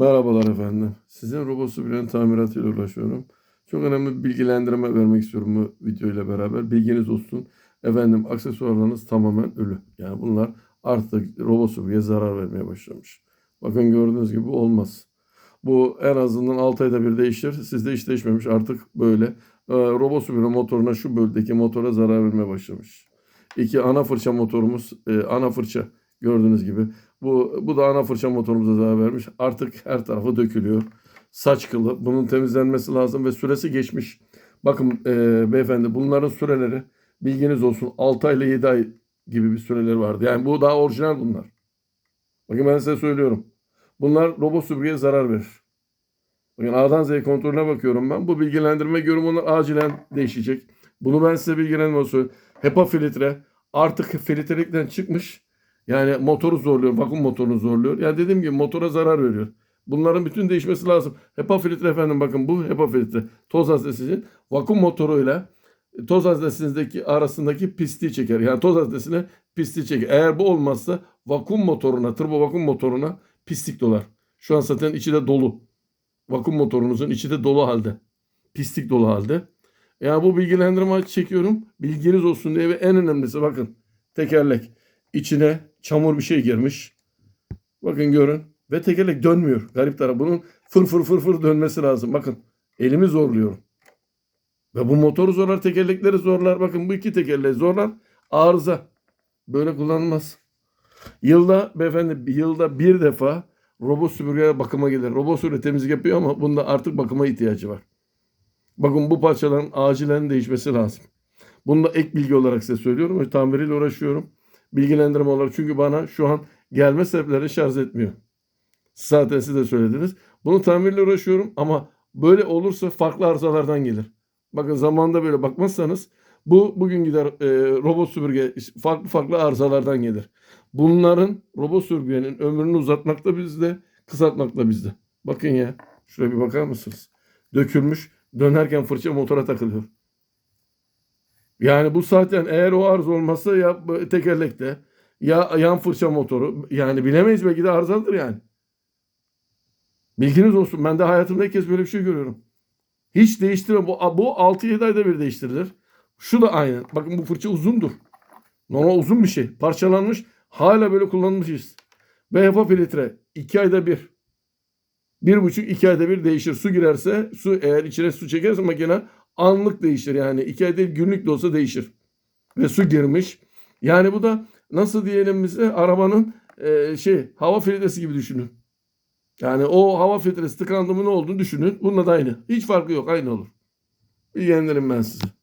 Merhabalar efendim. Sizin robot süpürgenin tamiratıyla uğraşıyorum. Çok önemli bir bilgilendirme vermek istiyorum bu video ile beraber. Bilginiz olsun. Efendim aksesuarlarınız tamamen ölü. Yani bunlar artık robot süpürgeye zarar vermeye başlamış. Bakın gördüğünüz gibi olmaz. Bu en azından 6 ayda bir değişir. Sizde hiç değişmemiş artık böyle. Ee, robot süpürge motoruna şu bölgedeki motora zarar vermeye başlamış. İki ana fırça motorumuz e, ana fırça gördüğünüz gibi. Bu, bu da ana fırça motorumuza zarar vermiş. Artık her tarafı dökülüyor. Saç kılı. Bunun temizlenmesi lazım ve süresi geçmiş. Bakın e, beyefendi bunların süreleri bilginiz olsun 6 ay ile 7 ay gibi bir süreleri vardı. Yani bu daha orijinal bunlar. Bakın ben size söylüyorum. Bunlar robot süpürgeye zarar verir. Bakın A'dan Z'ye kontrolüne bakıyorum ben. Bu bilgilendirme göre onlar acilen değişecek. Bunu ben size bilgilendirme söylüyorum. HEPA filtre artık filtrelikten çıkmış. Yani motoru zorluyor. Vakum motorunu zorluyor. Yani dediğim gibi motora zarar veriyor. Bunların bütün değişmesi lazım. HEPA filtre efendim bakın bu HEPA filtre. Toz haznesi vakum motoruyla toz haznesindeki arasındaki pisliği çeker. Yani toz haznesine pisliği çeker. Eğer bu olmazsa vakum motoruna, turbo vakum motoruna pislik dolar. Şu an zaten içi de dolu. Vakum motorunuzun içi de dolu halde. Pislik dolu halde. Yani bu bilgilendirme çekiyorum. Bilginiz olsun diye ve en önemlisi bakın tekerlek. içine çamur bir şey girmiş. Bakın görün. Ve tekerlek dönmüyor. Garip taraf. Bunun fır fır fır fır dönmesi lazım. Bakın elimi zorluyorum. Ve bu motoru zorlar, tekerlekleri zorlar. Bakın bu iki tekerleği zorlar. Arıza. Böyle kullanılmaz. Yılda beyefendi yılda bir defa robot süpürge bakıma gelir. Robot süpürge temizlik yapıyor ama bunda artık bakıma ihtiyacı var. Bakın bu parçaların acilen değişmesi lazım. Bunu da ek bilgi olarak size söylüyorum. Tamiriyle uğraşıyorum. Bilgilendirme olarak çünkü bana şu an gelme sebepleri şarj etmiyor. Zaten siz de söylediniz. Bunu tamirle uğraşıyorum ama böyle olursa farklı arızalardan gelir. Bakın zamanda böyle bakmazsanız bu bugün gider e, robot süpürge farklı farklı arızalardan gelir. Bunların robot süpürgenin ömrünü uzatmak da bizde, kısaltmak da bizde. Bakın ya şuraya bir bakar mısınız? Dökülmüş dönerken fırça motora takılıyor. Yani bu zaten eğer o arıza olmazsa ya tekerlekte ya yan fırça motoru yani bilemeyiz belki de arızalıdır yani. Bilginiz olsun ben de hayatımda ilk kez böyle bir şey görüyorum. Hiç değiştirme. Bu, bu 6-7 ayda bir değiştirilir. Şu da aynı. Bakın bu fırça uzundur. Normal uzun bir şey. Parçalanmış. Hala böyle kullanılmışız. Ve HEPA filtre 2 ayda bir. Bir buçuk iki ayda bir değişir. Su girerse su eğer içine su çekerse makine anlık değişir. Yani iki ayda bir günlük de olsa değişir. Ve su girmiş. Yani bu da nasıl diyelim bize arabanın e, şey hava filtresi gibi düşünün. Yani o hava filtresi tıkandı mı ne olduğunu düşünün. Bununla da aynı. Hiç farkı yok. Aynı olur. Bilgilendiririm ben sizi.